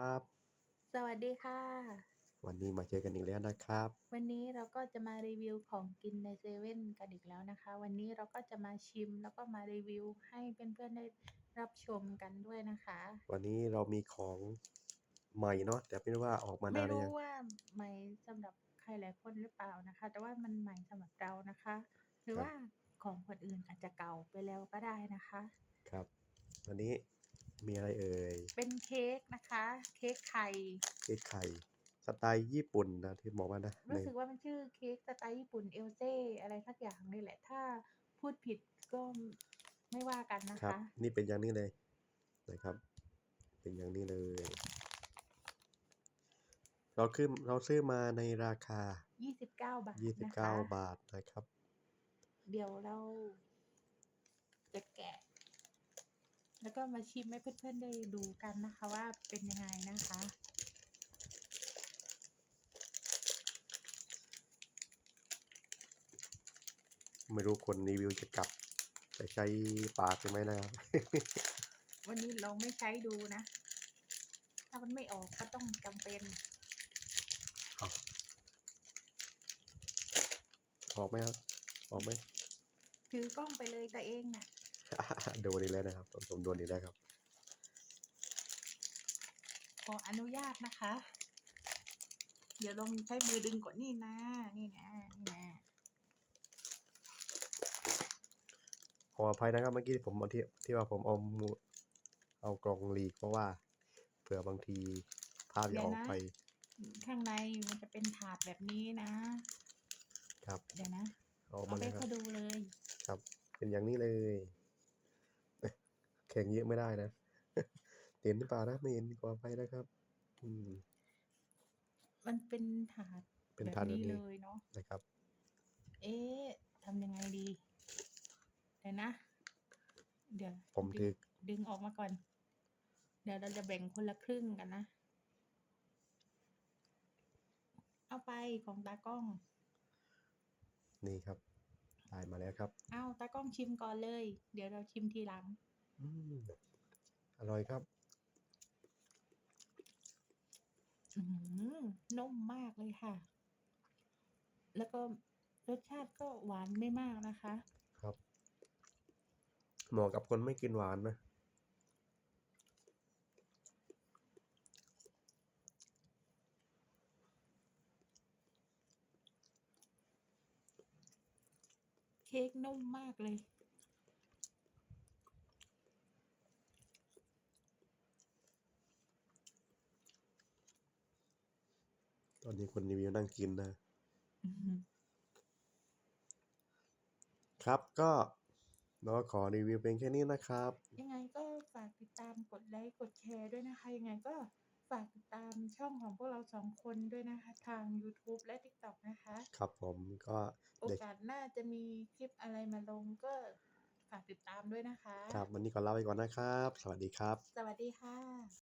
ครับ สวัสดีค่ะ วันนี้มาเจอกันอีกแล้วนะครับ วันนี้เราก็จะมารีวิวของกินในเซเว่นกันอีกแล้วนะคะ วันนี้เราก็จะมาชิมแล้วก็มารีวิวให้เพื่อนๆได้รับชมกันด้วยนะคะ วันนี้เรามีของใหม่เนาะแต่ไม่รู้ว่าออกมาไม่นานหรือรู้ยังว่าใหม่สำหรับใครหลายคนหรือเปล่านะคะ แต่ว่ามันใหม่สำหรับเรานะคะ หรือว่าของคนอื่นอาจจะเก่าไปแล้วก็ได้นะคะ ครับ วันนี้ มีอะไรเอ่ย เป็นเค้กนะคะ เค้กไข่ เค้กไข่ สไตล์ญี่ปุ่นนะที่บอกว่านะในรู้สึกว่ามันชื่อเค้กสไตล์ญี่ปุ่นเอลเซ่อะไรสักอย่างนี่แหละ ถ้าพูดผิดก็ไม่ว่ากันนะครัคะบนี่เป็นอย่างนี้เลยนะครับ เป็นอย่างนี้เลย เราขึ้นเราซื้อมาในราคา 29 บาทนะคะ29 บาทนะครับ เดี๋ยวเราจะแกะ แล้วก็มาชิมให้เพื่อนๆได้ดูกันนะคะว่าเป็นยังไงนะคะ ไม่รู้คนรีวิวจะกลับจะใช้ปากใช่ไหมนะครับ วันนี้ลองไม่ใช้ดูนะ ถ้ามันไม่ออกก็ต้องจำเป็นออกไหมครับออกไหมถือกล้องไปเลยแต่เองน่ะ โดนอีกแล้วนะครับผมผมโดนอีกแล้วครับ ขออนุญาตนะคะ เดี๋ยวลองใช้มือดึงก่อนนี่นะ นี่นะนี่นะขออภัยนะครับเมื่อกี้ผมเอาที่ที่ว่าผมเอามือเอากล่องหลีกเพราะว่าเผื่อบางทีภาพจะออกไป ข้างในมันจะเป็นถาดแบบนี้นะ ครับ เดี๋ยวนะ ออกเอามาไปเลยครัเขาบดูเลย ครับ เป็นอย่างนี้เลย แข่งเยอะไม่ได้นะ เห็นหรือเปล่านะไม่เห็นขออภัยนะครับ อืม มันเป็นถาดเป็นแบบทานแบบนี้นี้เลยเนาะนะครับ เอ๊ะทำยังไงดี เดี๋ยวนะ เดี๋ยวผมถือดึงออกมาก่อน เดี๋ยวเราจะแบ่งคนละครึ่งกันนะ เอาไปของตากล้อง นี่ครับได้มาแล้วครับ เอาตากล้องชิมก่อนเลย เดี๋ยวเราชิมทีหลัง อืมอร่อยครับ อืมนุ่มมากเลยค่ะ แล้วก็รสชาติก็หวานไม่มากนะคะ ครับ เหมาะกับคนไม่กินหวานนะ เค้กนุ่มมากเลย ตอนนี้คนรีวิวนั่งกินนะอื้อหือครับก็น้องขอรีวิวเป็นแค่นี้นะครับ ยังไงก็ฝากติดตามกดไลค์กดแชร์ด้วยนะคะ ยังไงก็ฝากติดตามช่องของพวกเราสองคนด้วยนะคะ ทาง YouTube และ TikTok นะคะ ครับผมก็โอเด็กกาสหน้าจะมีคลิปอะไรมาลงก็ฝากติดตามด้วยนะคะ ครับ วันนี้ก็ลาไปก่อนนะครับ สวัสดีครับ สวัสดีค่ะ